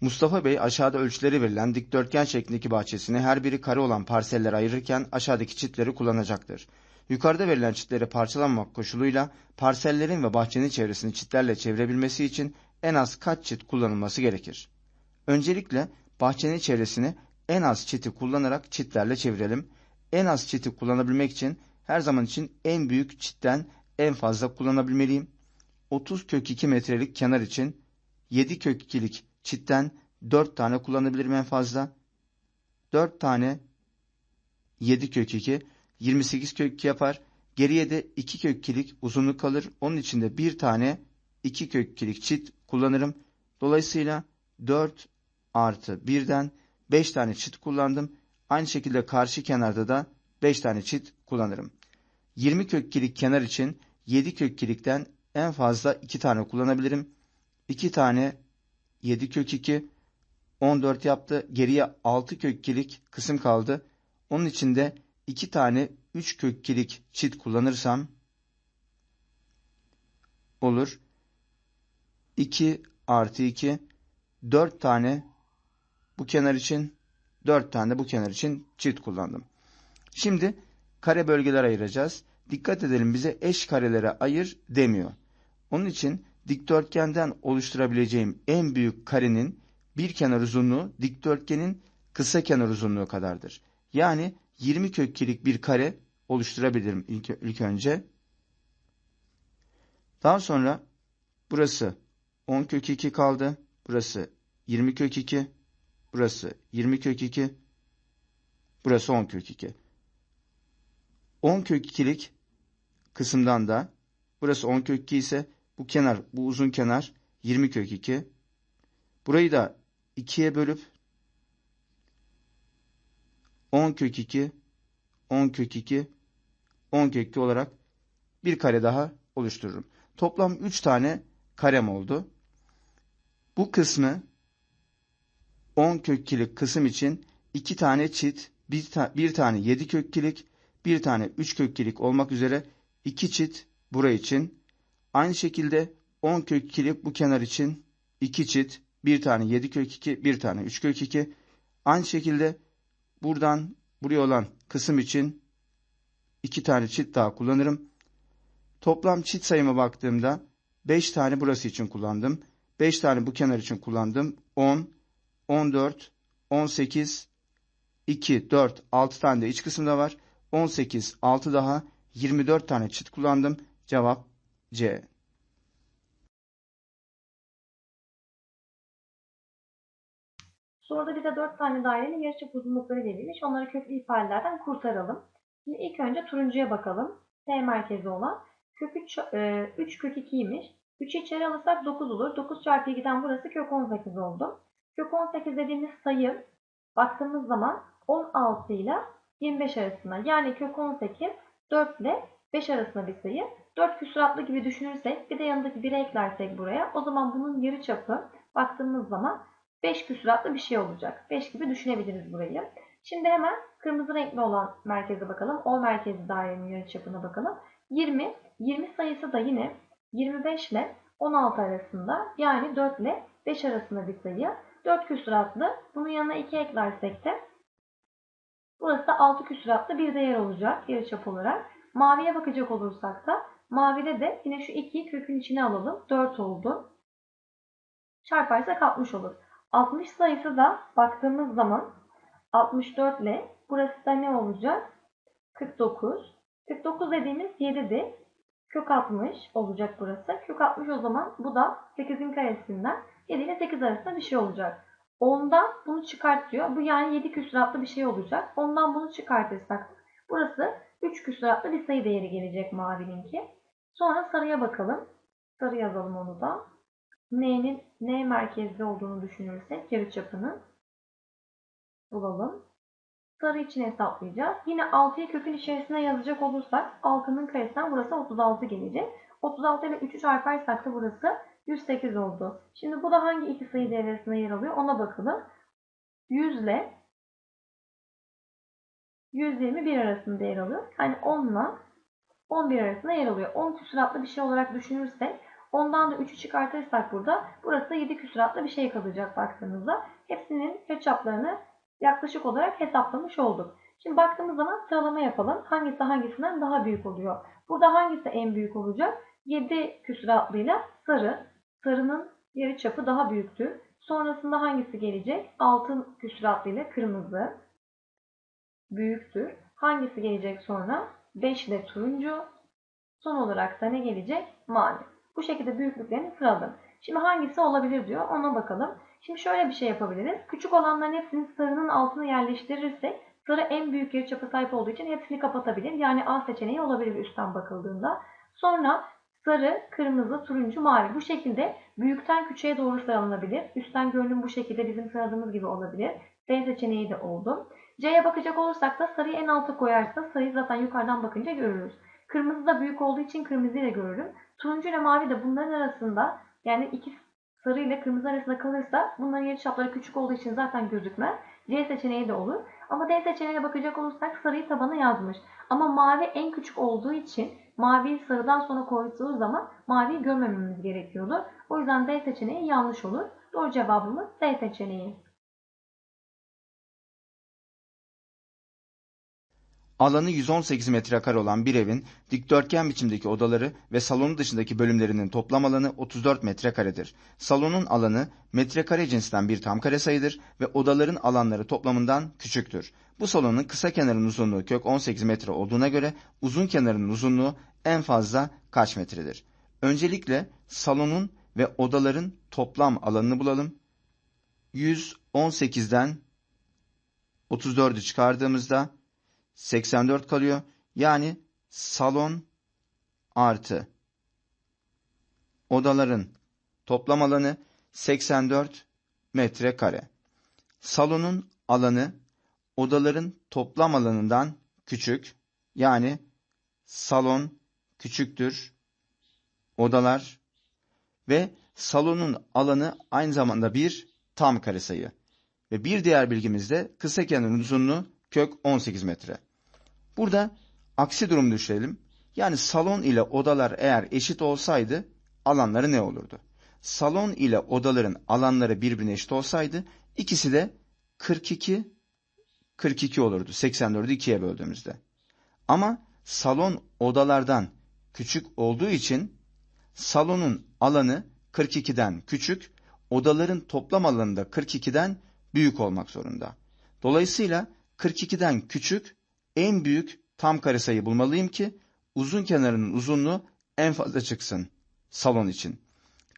Mustafa Bey aşağıda ölçüleri verilen dikdörtgen şeklindeki bahçesini her biri kare olan parsellere ayırırken aşağıdaki çitleri kullanacaktır. Yukarıda verilen çitleri parçalanmak koşuluyla parsellerin ve bahçenin çevresini çitlerle çevirebilmesi için en az kaç çit kullanılması gerekir? Öncelikle bahçenin çevresini en az çiti kullanarak çitlerle çevirelim. En az çiti kullanabilmek için her zaman için en büyük çitten en fazla kullanabilmeliyim. 30 kök 2 metrelik kenar için 7 kök 2'lik çitten 4 tane kullanabilirim en fazla. 4 tane 7 kök 2 28 kök 2 yapar. Geriye de 2 kök 2'lik uzunluk kalır. Onun için de bir tane 2 kök 2'lik çit kullanırım. Dolayısıyla 4 artı 1'den 5 tane çit kullandım. Aynı şekilde karşı kenarda da 5 tane çit kullanırım. 20 kök 2'lik kenar için 7 kök 2'likten en fazla 2 tane kullanabilirim. 2 tane 7 kök 2 14 yaptı. Geriye 6 kök 2'lik kısım kaldı. Onun için de 2 tane 3 kök 2'lik çit kullanırsam olur. 2 artı 2 4 tane bu kenar için 4 tane bu kenar için çift kullandım. Şimdi kare bölgeler ayıracağız. Dikkat edelim bize eş karelere ayır demiyor. Onun için dikdörtgenden oluşturabileceğim en büyük karenin bir kenar uzunluğu dikdörtgenin kısa kenar uzunluğu kadardır. Yani 20 kökkilik bir kare oluşturabilirim ilk, ilk önce. Daha sonra burası 10 kök 2 kaldı. Burası 20 kök 2. Burası 20 kök 2. Burası 10 kök 2. 10 kök 2'lik kısımdan da burası 10 kök 2 ise bu kenar, bu uzun kenar 20 kök 2. Burayı da 2'ye bölüp 10 kök 2, 10 kök 2, 10 kök 2 olarak bir kare daha oluştururum. Toplam 3 tane karem oldu. Bu kısmı 10 kökkilik kısım için 2 tane çit, bir, ta bir tane 7 kökkilik, bir tane 3 kökkilik olmak üzere 2 çit buraya için. Aynı şekilde 10 kökkilik bu kenar için 2 çit, bir tane 7 kök 2, bir tane 3 kök 2. Aynı şekilde buradan buraya olan kısım için 2 tane çit daha kullanırım. Toplam çit sayıma baktığımda 5 tane burası için kullandım. 5 tane bu kenar için kullandım. 10, 14, 18, 2, 4, 6 tane de iç kısımda var. 18, 6 daha 24 tane çit kullandım. Cevap C. Soruda bize 4 tane dairenin yarıçap uzunlukları verilmiş. Onları köklü ifadelerden kurtaralım. Şimdi ilk önce turuncuya bakalım. T merkezi olan. Kök 3, e, 3 kök 2'ymiş. 3'ü içeri alırsak 9 olur. 9 çarpı 2'den burası kök 18 oldu. Kök 18 dediğimiz sayı baktığımız zaman 16 ile 25 arasında. Yani kök 18 4 ile 5 arasında bir sayı. 4 küsuratlı gibi düşünürsek bir de yanındaki 1'e eklersek buraya o zaman bunun yarı çapı baktığımız zaman 5 küsuratlı bir şey olacak. 5 gibi düşünebiliriz burayı. Şimdi hemen kırmızı renkli olan merkeze bakalım. O merkezi dairenin yarıçapına bakalım. 20. 20 sayısı da yine 25 ile 16 arasında yani 4 ile 5 arasında bir sayı. 4 küsuratlı. Bunun yanına 2 eklersek de burası da 6 küsuratlı bir değer olacak yarıçap olarak. Maviye bakacak olursak da mavide de yine şu 2'yi kökün içine alalım. 4 oldu. Çarparsak 60 olur. 60 sayısı da baktığımız zaman 64 ile burası da ne olacak? 49. 49 dediğimiz 7'dir. Kök 60 olacak burası. Kök 60 o zaman bu da 8'in karesinden 7 ile 8 arasında bir şey olacak. Ondan bunu çıkartıyor. Bu yani 7 küsuratlı bir şey olacak. Ondan bunu çıkartırsak burası 3 küsuratlı bir sayı değeri gelecek mavininki. Sonra sarıya bakalım. Sarı yazalım onu da. N'nin N merkezli olduğunu düşünürsek yarıçapını bulalım. Sarı için hesaplayacağız. Yine 6'yı kökün içerisine yazacak olursak 6'nın karesinden burası 36 gelecek. 36 ile 3'ü çarparsak da burası 108 oldu. Şimdi bu da hangi iki sayı devresine yer alıyor ona bakalım. 100 ile 121 arasında yer alıyor. Yani 10 ile 11 arasında yer alıyor. 10 küsuratlı bir şey olarak düşünürsek ondan da 3'ü çıkartırsak burada burası da 7 küsuratlı bir şey kalacak baktığımızda. Hepsinin çaplarını yaklaşık olarak hesaplamış olduk. Şimdi baktığımız zaman sıralama yapalım. Hangisi hangisinden daha büyük oluyor? Burada hangisi en büyük olacak? 7 küsuratlıyla sarı. Sarının yarı çapı daha büyüktür. Sonrasında hangisi gelecek? 6 küsuratlıyla kırmızı büyüktür. Hangisi gelecek sonra? 5 ile turuncu. Son olarak da ne gelecek? Mavi. Bu şekilde büyüklüklerini sıraladım. Şimdi hangisi olabilir diyor. Ona bakalım. Şimdi şöyle bir şey yapabiliriz. Küçük olanların hepsini sarının altına yerleştirirsek sarı en büyük yarıçapı sahip olduğu için hepsini kapatabilir. Yani A seçeneği olabilir üstten bakıldığında. Sonra sarı, kırmızı, turuncu, mavi. Bu şekilde büyükten küçüğe doğru sıralanabilir. Üstten görünüm bu şekilde bizim sıraladığımız gibi olabilir. D seçeneği de oldu. C'ye bakacak olursak da sarıyı en alta koyarsa sarıyı zaten yukarıdan bakınca görürüz. Kırmızı da büyük olduğu için kırmızıyı da görürüm. Turuncu ile mavi de bunların arasında yani iki sarı ile kırmızı arasında kalırsa bunların yarıçapları küçük olduğu için zaten gözükmez. C seçeneği de olur. Ama D seçeneğine bakacak olursak sarıyı tabana yazmış. Ama mavi en küçük olduğu için maviyi sarıdan sonra koyduğu zaman maviyi görmememiz gerekiyordu. O yüzden D seçeneği yanlış olur. Doğru cevabımız D seçeneği. Alanı 118 metrekare olan bir evin dikdörtgen biçimdeki odaları ve salonu dışındaki bölümlerinin toplam alanı 34 metrekaredir. Salonun alanı metrekare cinsinden bir tam kare sayıdır ve odaların alanları toplamından küçüktür. Bu salonun kısa kenarının uzunluğu kök 18 metre olduğuna göre uzun kenarının uzunluğu en fazla kaç metredir? Öncelikle salonun ve odaların toplam alanını bulalım. 118'den 34'ü çıkardığımızda 84 kalıyor. Yani salon artı odaların toplam alanı 84 metrekare. Salonun alanı odaların toplam alanından küçük. Yani salon küçüktür. Odalar ve salonun alanı aynı zamanda bir tam karesayı. Ve bir diğer bilgimiz de kısa kenarın uzunluğu kök 18 metre. Burada aksi durum düşünelim. Yani salon ile odalar eğer eşit olsaydı alanları ne olurdu? Salon ile odaların alanları birbirine eşit olsaydı ikisi de 42 42 olurdu. 84'ü 2'ye böldüğümüzde. Ama salon odalardan küçük olduğu için salonun alanı 42'den küçük, odaların toplam alanı da 42'den büyük olmak zorunda. Dolayısıyla 42'den küçük en büyük tam karesayı bulmalıyım ki uzun kenarının uzunluğu en fazla çıksın salon için.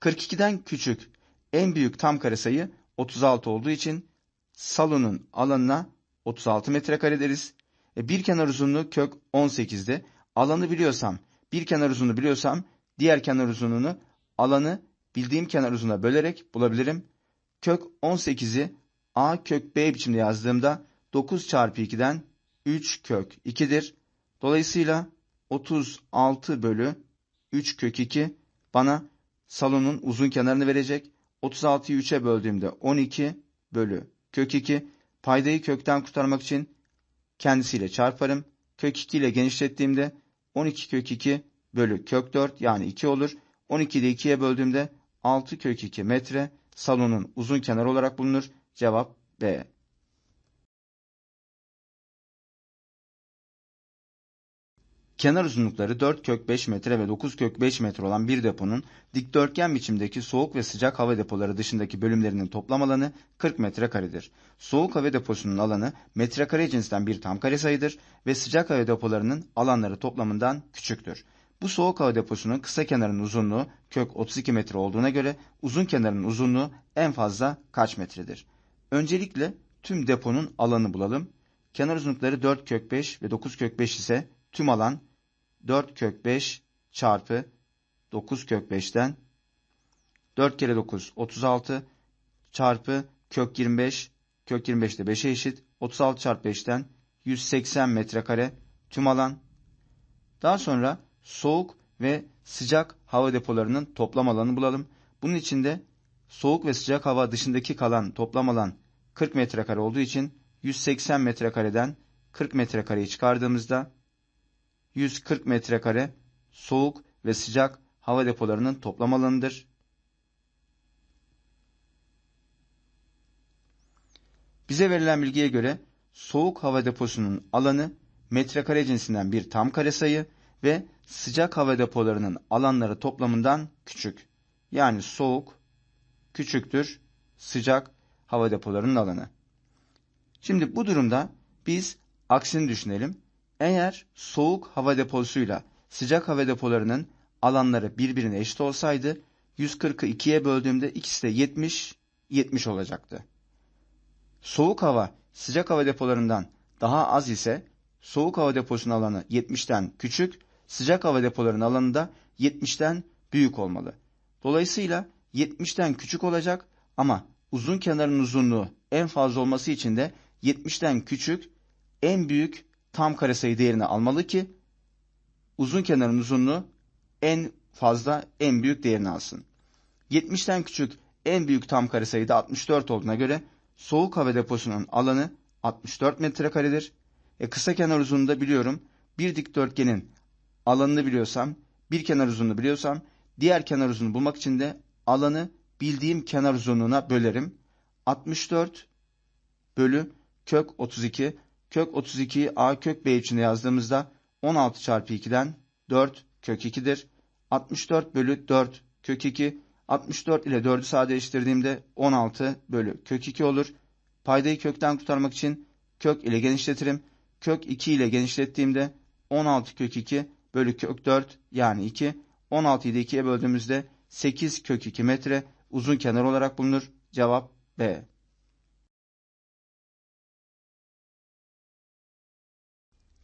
42'den küçük en büyük tam karesayı 36 olduğu için salonun alanına 36 metrekare deriz. E bir kenar uzunluğu kök 18'de. Alanı biliyorsam, bir kenar uzunluğu biliyorsam diğer kenar uzunluğunu alanı bildiğim kenar uzunluğuna bölerek bulabilirim. Kök 18'i a kök b biçimde yazdığımda 9 çarpı 2'den 3 kök 2'dir. Dolayısıyla 36 bölü 3 kök 2 bana salonun uzun kenarını verecek. 36'yı 3'e böldüğümde 12 bölü kök 2. Paydayı kökten kurtarmak için kendisiyle çarparım. Kök 2 ile genişlettiğimde 12 kök 2 bölü kök 4 yani 2 olur. 12'yi de 2'ye böldüğümde 6 kök 2 metre salonun uzun kenarı olarak bulunur. Cevap B. Kenar uzunlukları 4 kök 5 metre ve 9 kök 5 metre olan bir deponun dikdörtgen biçimdeki soğuk ve sıcak hava depoları dışındaki bölümlerinin toplam alanı 40 metrekaredir. Soğuk hava deposunun alanı metrekare cinsinden bir tam kare sayıdır ve sıcak hava depolarının alanları toplamından küçüktür. Bu soğuk hava deposunun kısa kenarının uzunluğu kök 32 metre olduğuna göre uzun kenarının uzunluğu en fazla kaç metredir? Öncelikle tüm deponun alanı bulalım. Kenar uzunlukları 4 kök 5 ve 9 kök 5 ise tüm alan 4 kök 5 çarpı 9 kök 5'ten 4 kere 9 36 çarpı kök 25 kök 25 de 5'e eşit 36 çarpı 5'ten 180 metrekare tüm alan. Daha sonra soğuk ve sıcak hava depolarının toplam alanı bulalım. Bunun için de soğuk ve sıcak hava dışındaki kalan toplam alan 40 metrekare olduğu için 180 metrekareden 40 metrekareyi çıkardığımızda 140 metrekare soğuk ve sıcak hava depolarının toplam alanıdır. Bize verilen bilgiye göre soğuk hava deposunun alanı metrekare cinsinden bir tam kare sayı ve sıcak hava depolarının alanları toplamından küçük. Yani soğuk küçüktür sıcak hava depolarının alanı. Şimdi bu durumda biz aksini düşünelim. Eğer soğuk hava deposuyla sıcak hava depolarının alanları birbirine eşit olsaydı 140'ı 2'ye böldüğümde ikisi de 70 70 olacaktı. Soğuk hava sıcak hava depolarından daha az ise soğuk hava deposunun alanı 70'ten küçük, sıcak hava depolarının alanı da 70'ten büyük olmalı. Dolayısıyla 70'ten küçük olacak ama uzun kenarın uzunluğu en fazla olması için de 70'ten küçük en büyük tam karesayı değerini almalı ki uzun kenarın uzunluğu en fazla en büyük değerini alsın. 70'ten küçük en büyük tam karesayı da 64 olduğuna göre soğuk hava deposunun alanı 64 metrekaredir. E kısa kenar uzunluğunu da biliyorum. Bir dikdörtgenin alanını biliyorsam, bir kenar uzunluğunu biliyorsam, diğer kenar uzunluğunu bulmak için de alanı bildiğim kenar uzunluğuna bölerim. 64 bölü kök 32. Kök 32'yi a kök b içinde yazdığımızda 16 çarpı 2'den 4 kök 2'dir. 64 bölü 4 kök 2. 64 ile 4'ü sadeleştirdiğimde 16 bölü kök 2 olur. Paydayı kökten kurtarmak için kök ile genişletirim. Kök 2 ile genişlettiğimde 16 kök 2 bölü kök 4 yani 2. 16'yı da 2'ye böldüğümüzde 8 kök 2 metre uzun kenar olarak bulunur. Cevap B.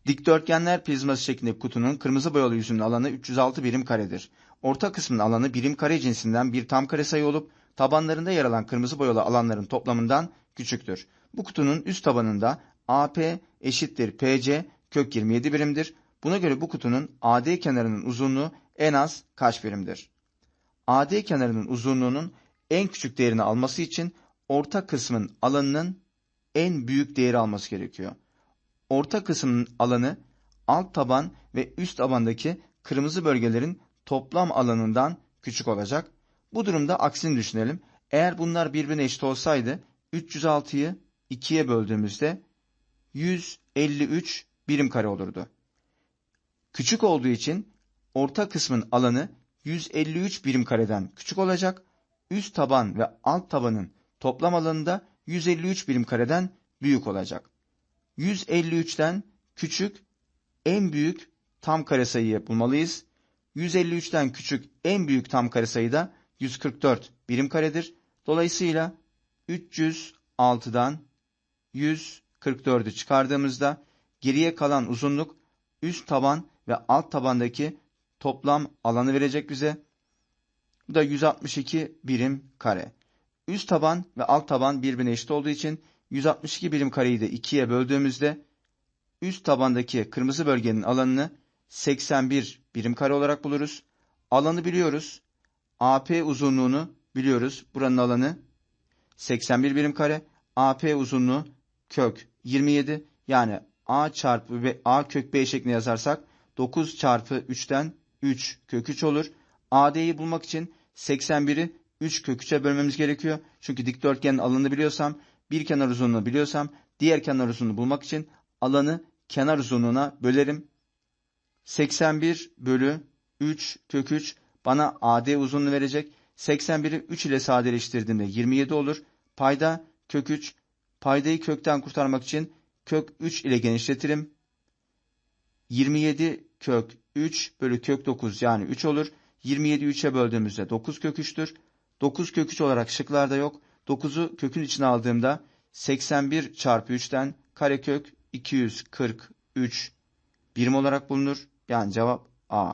Dikdörtgenler prizması şeklindeki kutunun kırmızı boyalı yüzünün alanı 306 birim karedir. Orta kısmın alanı birim kare cinsinden bir tam kare sayı olup tabanlarında yer alan kırmızı boyalı alanların toplamından küçüktür. Bu kutunun üst tabanında AP eşittir PC kök 27 birimdir. Buna göre bu kutunun AD kenarının uzunluğu en az kaç birimdir? AD kenarının uzunluğunun en küçük değerini alması için orta kısmın alanının en büyük değeri alması gerekiyor. Orta kısmın alanı alt taban ve üst tabandaki kırmızı bölgelerin toplam alanından küçük olacak. Bu durumda aksini düşünelim. Eğer bunlar birbirine eşit olsaydı 306'yı 2'ye böldüğümüzde 153 birim kare olurdu. Küçük olduğu için orta kısmın alanı 153 birim kareden küçük olacak. Üst taban ve alt tabanın toplam alanı da 153 birim kareden büyük olacak. 153'ten küçük en büyük tam kare sayıyı bulmalıyız. 153'ten küçük en büyük tam kare sayı da 144 birim karedir. Dolayısıyla 306'dan 144'ü çıkardığımızda geriye kalan uzunluk üst taban ve alt tabandaki toplam alanı verecek bize. Bu da 162 birim kare. Üst taban ve alt taban birbirine eşit olduğu için 162 birim kareyi de 2'ye böldüğümüzde üst tabandaki kırmızı bölgenin alanını 81 birim kare olarak buluruz. Alanı biliyoruz. AP uzunluğunu biliyoruz. Buranın alanı 81 birim kare. AP uzunluğu kök 27 yani A çarpı ve A kök B şeklinde yazarsak 9 çarpı 3'ten 3 kök 3 olur. AD'yi bulmak için 81'i 3 kök 3'e bölmemiz gerekiyor. Çünkü dikdörtgenin alanını biliyorsam bir kenar uzunluğunu biliyorsam diğer kenar uzunluğunu bulmak için alanı kenar uzunluğuna bölerim. 81 bölü 3 kök 3 bana AD uzunluğu verecek. 81'i 3 ile sadeleştirdiğimde 27 olur. Payda kök 3. Paydayı kökten kurtarmak için kök 3 ile genişletirim. 27 kök 3 bölü kök 9 yani 3 olur. 27'yi 3'e böldüğümüzde 9 kök 3'tür. 9 kök 3 olarak şıklarda yok. 9'u kökün içine aldığımda 81 çarpı 3'ten karekök 243 birim olarak bulunur. Yani cevap A.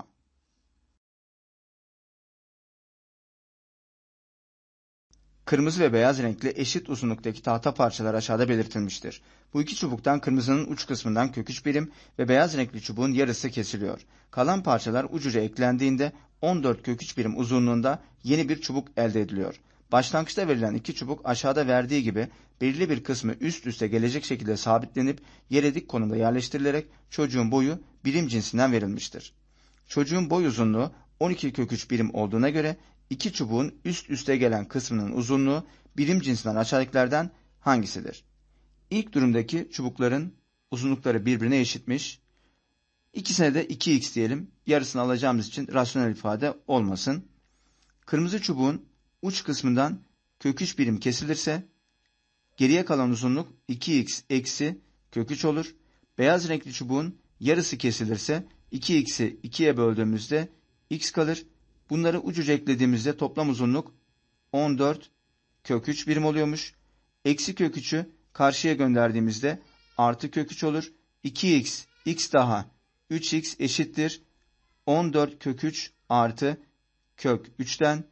Kırmızı ve beyaz renkli eşit uzunluktaki tahta parçalar aşağıda belirtilmiştir. Bu iki çubuktan kırmızının uç kısmından kök 3 birim ve beyaz renkli çubuğun yarısı kesiliyor. Kalan parçalar ucuca eklendiğinde 14 kök 3 birim uzunluğunda yeni bir çubuk elde ediliyor. Başlangıçta verilen iki çubuk aşağıda verdiği gibi belirli bir kısmı üst üste gelecek şekilde sabitlenip yere dik konumda yerleştirilerek çocuğun boyu birim cinsinden verilmiştir. Çocuğun boy uzunluğu 12 kök 3 birim olduğuna göre iki çubuğun üst üste gelen kısmının uzunluğu birim cinsinden aşağıdakilerden hangisidir? İlk durumdaki çubukların uzunlukları birbirine eşitmiş. İkisine de 2x diyelim. Yarısını alacağımız için rasyonel ifade olmasın. Kırmızı çubuğun uç kısmından kök 3 birim kesilirse geriye kalan uzunluk 2x eksi kök 3 olur. Beyaz renkli çubuğun yarısı kesilirse 2x'i 2'ye böldüğümüzde x kalır. Bunları ucuca eklediğimizde toplam uzunluk 14 kök 3 birim oluyormuş. Eksi kök 3'ü karşıya gönderdiğimizde artı kök 3 olur. 2x x daha 3x eşittir 14 kök 3 artı kök 3'ten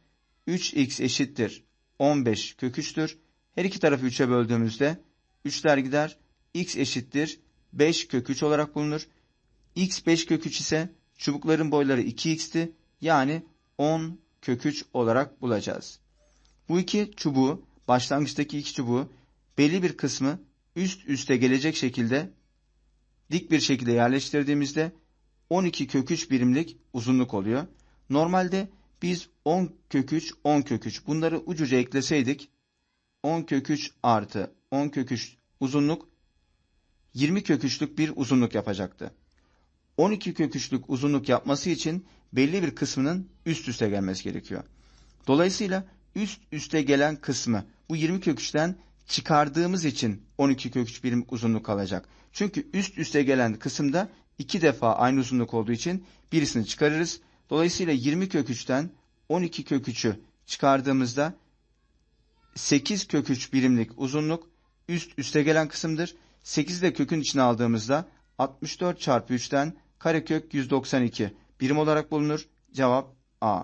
3x eşittir 15 kök 3'tür. Her iki tarafı 3'e böldüğümüzde 3'ler gider. x eşittir 5 kök 3 olarak bulunur. x 5 kök 3 ise çubukların boyları 2x'ti. Yani 10 kök 3 olarak bulacağız. Bu iki çubuğu, başlangıçtaki iki çubuğu belli bir kısmı üst üste gelecek şekilde dik bir şekilde yerleştirdiğimizde 12 kök 3 birimlik uzunluk oluyor. Normalde biz 10 kök 3, 10 kök 3 bunları ucuca ekleseydik 10 kök 3 artı 10 kök 3 uzunluk 20 kök 3'lük bir uzunluk yapacaktı. 12 kök 3'lük uzunluk yapması için belli bir kısmının üst üste gelmesi gerekiyor. Dolayısıyla üst üste gelen kısmı bu 20 kök 3'ten çıkardığımız için 12 kök 3 birim uzunluk kalacak. Çünkü üst üste gelen kısımda iki defa aynı uzunluk olduğu için birisini çıkarırız. Dolayısıyla 20 kök 3'ten 12 kök 3'ü çıkardığımızda 8 kök 3 birimlik uzunluk üst üste gelen kısımdır. 8'i de kökün içine aldığımızda 64 çarpı 3'ten karekök 192 birim olarak bulunur. Cevap A.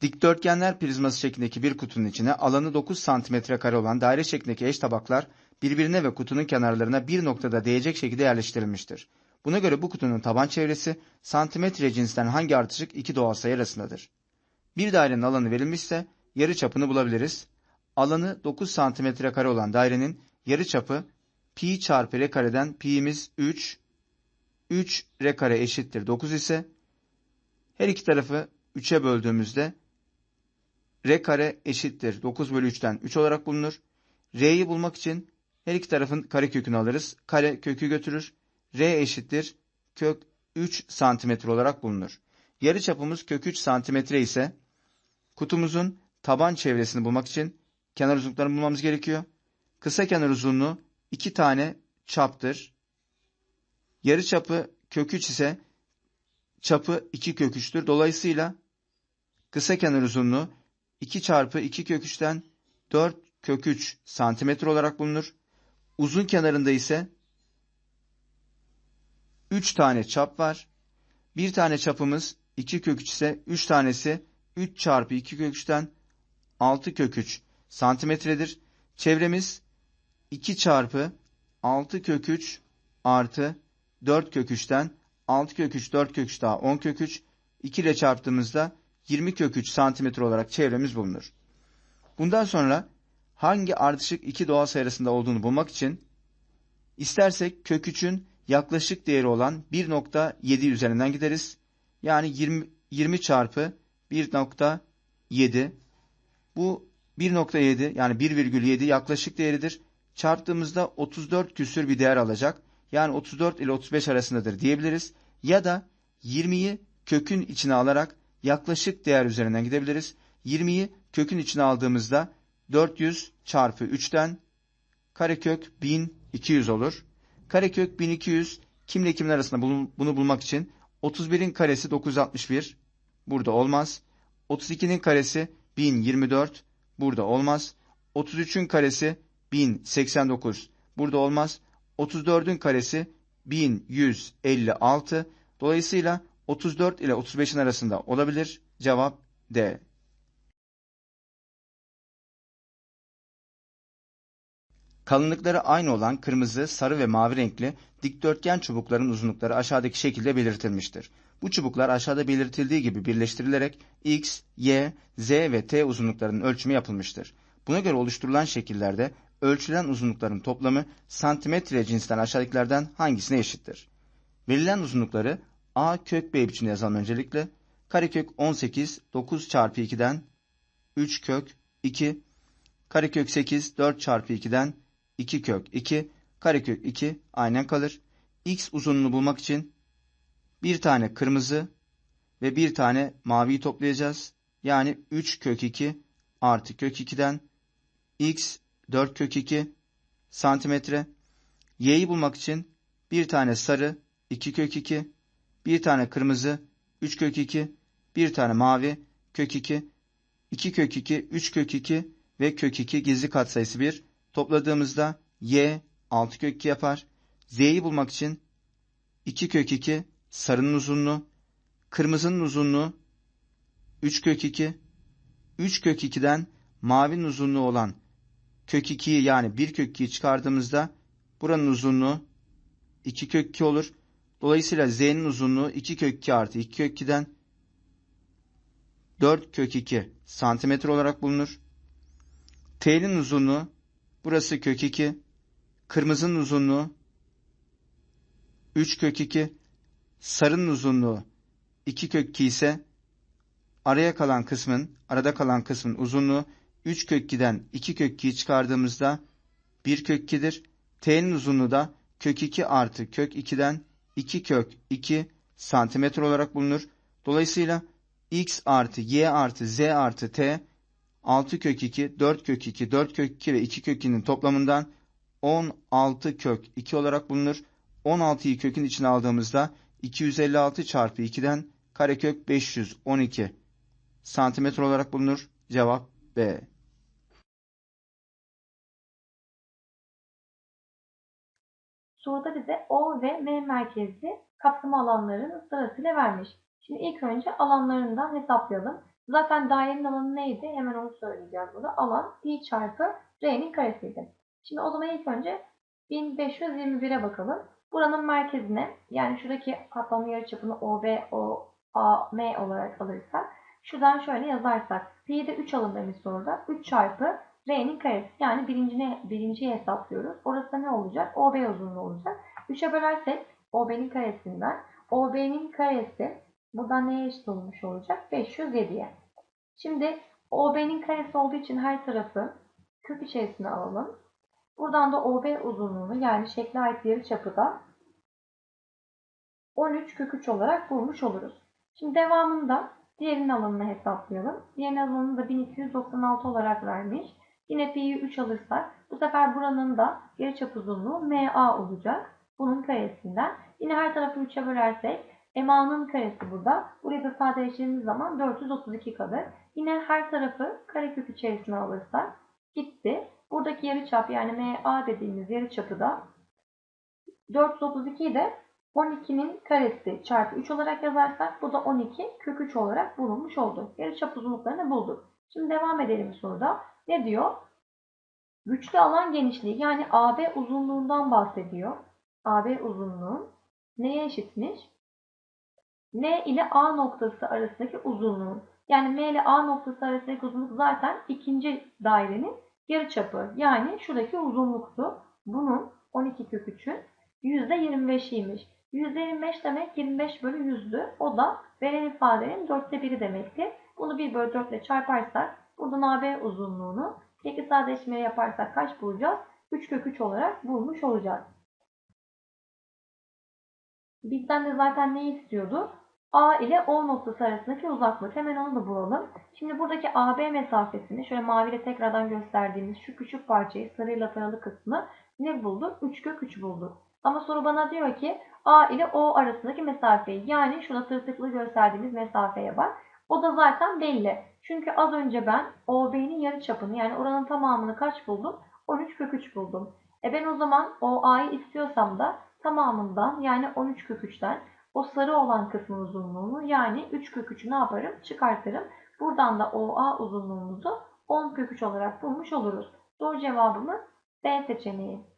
Dikdörtgenler prizması şeklindeki bir kutunun içine alanı 9 santimetre kare olan daire şeklindeki eş tabaklar birbirine ve kutunun kenarlarına bir noktada değecek şekilde yerleştirilmiştir. Buna göre bu kutunun taban çevresi santimetre cinsinden hangi artışık iki doğal sayı arasındadır? Bir dairenin alanı verilmişse yarı çapını bulabiliriz. Alanı 9 santimetre kare olan dairenin yarı çapı pi çarpı r kareden pi'miz 3, 3 r kare eşittir 9 ise her iki tarafı 3'e böldüğümüzde r kare eşittir 9 bölü 3'ten 3 olarak bulunur. R'yi bulmak için her iki tarafın kare kökünü alırız. Kare kökü götürür. R eşittir kök 3 santimetre olarak bulunur. Yarı çapımız kök 3 santimetre ise kutumuzun taban çevresini bulmak için kenar uzunluklarını bulmamız gerekiyor. Kısa kenar uzunluğu 2 tane çaptır. Yarı çapı kök 3 ise çapı 2 kök 3'tür. Dolayısıyla kısa kenar uzunluğu 2 çarpı 2 kök 3'ten 4 kök 3 santimetre olarak bulunur. Uzun kenarında ise 3 tane çap var. Bir tane çapımız 2 kök 3 ise 3 tanesi 3 çarpı 2 kök 3'ten 6 kök 3 santimetredir. Çevremiz 2 çarpı 6 kök 3 artı 4 kök 3'ten 6 kök 3 4 kök 3 daha 10 kök 3 2 ile çarptığımızda 20 kök 3 santimetre olarak çevremiz bulunur. Bundan sonra hangi ardışık iki doğal sayı arasında olduğunu bulmak için istersek kök 3'ün yaklaşık değeri olan 1.7 üzerinden gideriz. Yani 20, 20 çarpı 1.7 bu 1.7 yani 1,7 yaklaşık değeridir. Çarptığımızda 34 küsür bir değer alacak. Yani 34 ile 35 arasındadır diyebiliriz. Ya da 20'yi kökün içine alarak yaklaşık değer üzerinden gidebiliriz. 20'yi kökün içine aldığımızda 400 çarpı 3'ten karekök 1200 olur. Karekök 1200 kimle kimin arasında bunu bulmak için 31'in karesi 961 burada olmaz. 32'nin karesi 1024 burada olmaz. 33'ün karesi 1089 burada olmaz. 34'ün karesi 1156 dolayısıyla 34 ile 35'in arasında olabilir. Cevap D. Kalınlıkları aynı olan kırmızı, sarı ve mavi renkli dikdörtgen çubukların uzunlukları aşağıdaki şekilde belirtilmiştir. Bu çubuklar aşağıda belirtildiği gibi birleştirilerek X, Y, Z ve T uzunluklarının ölçümü yapılmıştır. Buna göre oluşturulan şekillerde ölçülen uzunlukların toplamı santimetre cinsinden aşağıdakilerden hangisine eşittir? Verilen uzunlukları a kök b biçimde yazalım öncelikle. Karekök 18 9 çarpı 2'den 3 kök 2 karekök 8 4 çarpı 2'den 2 kök 2 karekök 2 aynen kalır. X uzunluğunu bulmak için bir tane kırmızı ve bir tane maviyi toplayacağız. Yani 3 kök 2 artı kök 2'den x 4 kök 2 santimetre. Y'yi bulmak için bir tane sarı 2 kök 2, bir tane kırmızı 3 kök 2, bir tane mavi kök 2, 2 kök 2, 3 kök 2 ve kök 2 gizli katsayısı 1. Topladığımızda y 6 kök 2 yapar. Z'yi bulmak için 2 kök 2 sarının uzunluğu, kırmızının uzunluğu 3 kök 2, 3 kök 2'den mavinin uzunluğu olan kök 2'yi yani 1 kök 2'yi çıkardığımızda buranın uzunluğu 2 kök 2 olur. Dolayısıyla z'nin uzunluğu 2 kök 2 artı 2 kök 2'den 4 kök 2 santimetre olarak bulunur. T'nin uzunluğu burası kök 2, kırmızının uzunluğu 3 kök 2, sarının uzunluğu 2 kök 2 ise araya kalan kısmın, arada kalan kısmın uzunluğu 3 kök 2'den 2 kök 2'yi çıkardığımızda 1 kök 2'dir. T'nin uzunluğu da kök 2 artı kök 2'den 2 kök 2 santimetre olarak bulunur. Dolayısıyla x artı y artı z artı t 6 kök 2, 4 kök 2, 4 kök 2 ve 2 kök 2'nin toplamından 16 kök 2 olarak bulunur. 16'yı kökün içine aldığımızda 256 çarpı 2'den karekök 512 santimetre olarak bulunur. Cevap B. Soruda bize O ve M merkezli kapsama alanlarını sırasıyla vermiş. Şimdi ilk önce alanlarından hesaplayalım. Zaten dairenin alanı neydi? Hemen onu söyleyeceğiz burada. Alan pi çarpı r'nin karesiydi. Şimdi o zaman ilk önce 1521'e bakalım. Buranın merkezine yani şuradaki katlama yarıçapını OB, O, A, M olarak alırsak şuradan şöyle yazarsak pi'yi de 3 alın demiş soruda. 3 çarpı r'nin karesi yani birincine, birinciyi hesaplıyoruz. Orası ne olacak? OB uzunluğu olacak. 3'e bölersek OB'nin karesinden OB'nin karesi buradan neye eşit olmuş olacak? 507'ye. Şimdi OB'nin karesi olduğu için her tarafı kök içerisine alalım. Buradan da OB uzunluğunu yani şekle ait yarıçapı da 13 kök 3 olarak bulmuş oluruz. Şimdi devamında diğerinin alanını hesaplayalım. Diğerinin alanını da 1296 olarak vermiş. Yine pi'yi 3 alırsak bu sefer buranın da yarıçap uzunluğu MA olacak. Bunun karesinden. Yine her tarafı 3'e bölersek MA'nın karesi burada. Burayı da sadeleştirdiğimiz zaman 432 kalır. Yine her tarafı karekök içerisine alırsak gitti. Buradaki yarıçap yani MA dediğimiz yarıçapı da 432'yi de 12'nin karesi çarpı 3 olarak yazarsak bu da 12 kök 3 olarak bulunmuş oldu. Yarıçap uzunluklarını bulduk. Şimdi devam edelim soruda. Ne diyor? Güçlü alan genişliği yani AB uzunluğundan bahsediyor. AB uzunluğu neye eşitmiş? M ile A noktası arasındaki uzunluğun. Yani M ile A noktası arasındaki uzunluk zaten ikinci dairenin yarıçapı. Yani şuradaki uzunluktu. Bunun 12 kök 3'ün %25'iymiş. %25 demek 25 bölü 100'dü. O da veren ifadenin dörtte biri demekti. Bunu 1 bölü 4 ile çarparsak buradan AB uzunluğunu peki sadeleşmeyi yaparsak kaç bulacağız? 3 kök 3 olarak bulmuş olacağız. Bizden de zaten ne istiyordu? A ile O noktası arasındaki uzaklık. Hemen onu da bulalım. Şimdi buradaki AB mesafesini şöyle maviyle tekrardan gösterdiğimiz şu küçük parçayı sarıyla taralı kısmı ne bulduk? 3 kök 3 bulduk. Ama soru bana diyor ki A ile O arasındaki mesafeyi yani şurada tırtıklı gösterdiğimiz mesafeye bak. O da zaten belli. Çünkü az önce ben OB'nin yarıçapını yani oranın tamamını kaç buldum? 13 kök 3 buldum. E ben o zaman OA'yı istiyorsam da tamamından yani 13 kök 3'ten o sarı olan kısmın uzunluğunu yani 3 kök 3'ü ne yaparım? Çıkartırım. Buradan da OA uzunluğumuzu 10 kök 3 olarak bulmuş oluruz. Doğru cevabımız B seçeneği.